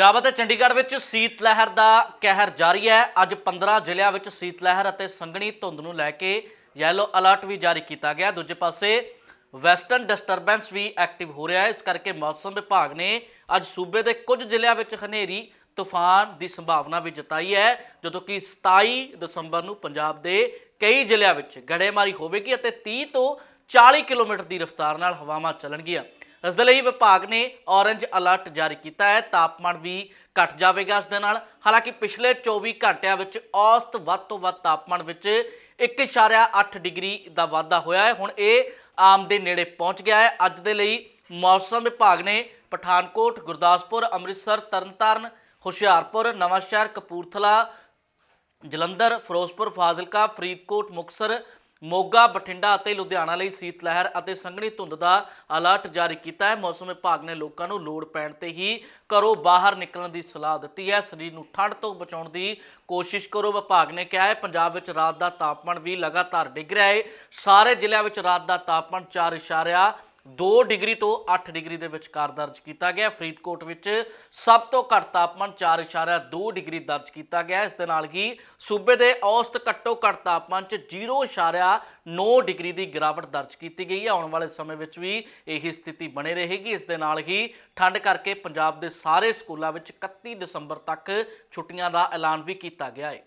ਪੰਜਾਬ ਅਤੇ ਚੰਡੀਗੜ੍ਹ ਵਿੱਚ ਸੀਤ ਲਹਿਰ ਦਾ ਕਹਿਰ ਜਾਰੀ ਹੈ। ਅੱਜ 15 ਜ਼ਿਲ੍ਹਿਆਂ ਵਿੱਚ ਸੀਤ ਲਹਿਰ ਅਤੇ ਸੰਘਣੀ ਧੁੰਦ ਨੂੰ ਲੈ ਕੇ ਯੈਲੋ ਅਲਰਟ ਵੀ ਜਾਰੀ ਕੀਤਾ ਗਿਆ। ਦੂਜੇ ਪਾਸੇ ਵੈਸਟਰਨ ਡਿਸਟਰਬੈਂਸ ਵੀ ਐਕਟਿਵ ਹੋ ਰਿਹਾ ਹੈ। ਇਸ ਕਰਕੇ ਮੌਸਮ ਵਿਭਾਗ ਨੇ ਅੱਜ ਸੂਬੇ ਦੇ ਕੁਝ ਜ਼ਿਲ੍ਹਿਆਂ ਵਿੱਚ ਹਨੇਰੀ, ਤੂਫਾਨ ਦੀ ਸੰਭਾਵਨਾ ਵੀ ਜਤਾਈ ਹੈ। ਜਦੋਂ ਕਿ 27 ਦਸੰਬਰ ਨੂੰ ਪੰਜਾਬ ਦੇ ਕਈ ਜ਼ਿਲ੍ਹਿਆਂ ਵਿੱਚ ਗੜੇਮਾਰੀ ਹੋਵੇਗੀ ਅਤੇ 30 ਤੋਂ 40 ਕਿਲੋਮੀਟਰ ਦੀ ਰਫ਼ਤਾਰ ਨਾਲ ਹਵਾਵਾਂ ਚੱਲਣਗੀਆਂ। ਇਸ ਦੇ ਲਈ ਵਿਭਾਗ ਨੇ ਔਰੇਂਜ ਅਲਰਟ ਜਾਰੀ ਕੀਤਾ ਹੈ। ਤਾਪਮਾਨ ਵੀ ਘਟ ਜਾਵੇਗਾ ਇਸ ਦੇ ਨਾਲ। ਹਾਲਾਂਕਿ ਪਿਛਲੇ 24 ਘੰਟਿਆਂ ਵਿੱਚ ਔਸਤ ਵੱਧ ਤੋਂ ਵੱਧ ਤਾਪਮਾਨ ਵਿੱਚ 1.8 ਡਿਗਰੀ ਦਾ ਵਾਧਾ ਹੋਇਆ ਹੈ। ਹੁਣ ਇਹ ਆਮ ਦੇ ਨੇੜੇ ਪਹੁੰਚ ਗਿਆ ਹੈ। ਅੱਜ ਦੇ ਲਈ ਮੌਸਮ ਵਿਭਾਗ ਨੇ ਪਠਾਨਕੋਟ, ਗੁਰਦਾਸਪੁਰ, ਅੰਮ੍ਰਿਤਸਰ, ਤਰਨਤਾਰਨ, ਹੁਸ਼ਿਆਰਪੁਰ, ਨਵਾਂਸ਼ਹਿਰ, ਕਪੂਰਥਲਾ, ਜਲੰਧਰ, ਫਿਰੋਜ਼ਪੁਰ, ਫਾਜ਼ਿਲਕਾ, ਫਰੀਦਕੋਟ ਮੁਕਸਰ ਮੋਗਾ, ਬਠਿੰਡਾ ਅਤੇ ਲੁਧਿਆਣਾ ਲਈ ਸੀਤ ਲਹਿਰ ਅਤੇ ਸੰਘਣੀ ਧੁੰਦ ਦਾ ਅਲਰਟ ਜਾਰੀ ਕੀਤਾ ਹੈ। ਮੌਸਮ ਵਿਭਾਗ ਨੇ ਲੋਕਾਂ ਨੂੰ ਲੋੜ ਪੈਣ ਤੇ ਹੀ ਘਰੋਂ ਬਾਹਰ ਨਿਕਲਣ ਦੀ ਸਲਾਹ ਦਿੱਤੀ ਹੈ। ਸਰੀਰ ਨੂੰ ਠੰਡ ਤੋਂ ਬਚਾਉਣ ਦੀ ਕੋਸ਼ਿਸ਼ ਕਰੋ, ਵਿਭਾਗ ਨੇ ਕਿਹਾ ਹੈ। ਪੰਜਾਬ ਵਿੱਚ ਰਾਤ ਦਾ ਤਾਪਮਾਨ ਵੀ ਲਗਾਤਾਰ ਡਿੱਗ ਰਿਹਾ ਹੈ। ਸਾਰੇ ਜ਼ਿਲ੍ਹਿਆਂ ਵਿੱਚ ਰਾਤ ਦਾ ਤਾਪਮਾਨ 4 2 ਡਿਗਰੀ ਤੋਂ 8 ਡਿਗਰੀ ਦੇ ਵਿਚਕਾਰ ਦਰਜ ਕੀਤਾ ਗਿਆ। ਫਰੀਦਕੋਟ ਵਿੱਚ ਸਭ ਤੋਂ ਘੱਟ ਤਾਪਮਾਨ 4.2 ਡਿਗਰੀ ਦਰਜ ਕੀਤਾ ਗਿਆ। ਇਸ ਦੇ ਨਾਲ ਹੀ ਸੂਬੇ ਦੇ ਔਸਤ ਘੱਟੋ ਘੱਟ ਤਾਪਮਾਨ 'ਚ 0.9 ਡਿਗਰੀ ਦੀ ਗਿਰਾਵਟ ਦਰਜ ਕੀਤੀ ਗਈ ਹੈ। ਆਉਣ ਵਾਲੇ ਸਮੇਂ ਵਿੱਚ ਵੀ ਇਹੀ ਸਥਿਤੀ ਬਣੇ ਰਹੇਗੀ। ਇਸ ਦੇ ਨਾਲ ਹੀ ਠੰਡ ਕਰਕੇ ਪੰਜਾਬ ਦੇ ਸਾਰੇ ਸਕੂਲਾਂ ਵਿੱਚ 31 ਦਸੰਬਰ ਤੱਕ ਛੁੱਟੀਆਂ ਦਾ ਐਲਾਨ ਵੀ ਕੀਤਾ ਗਿਆ ਹੈ।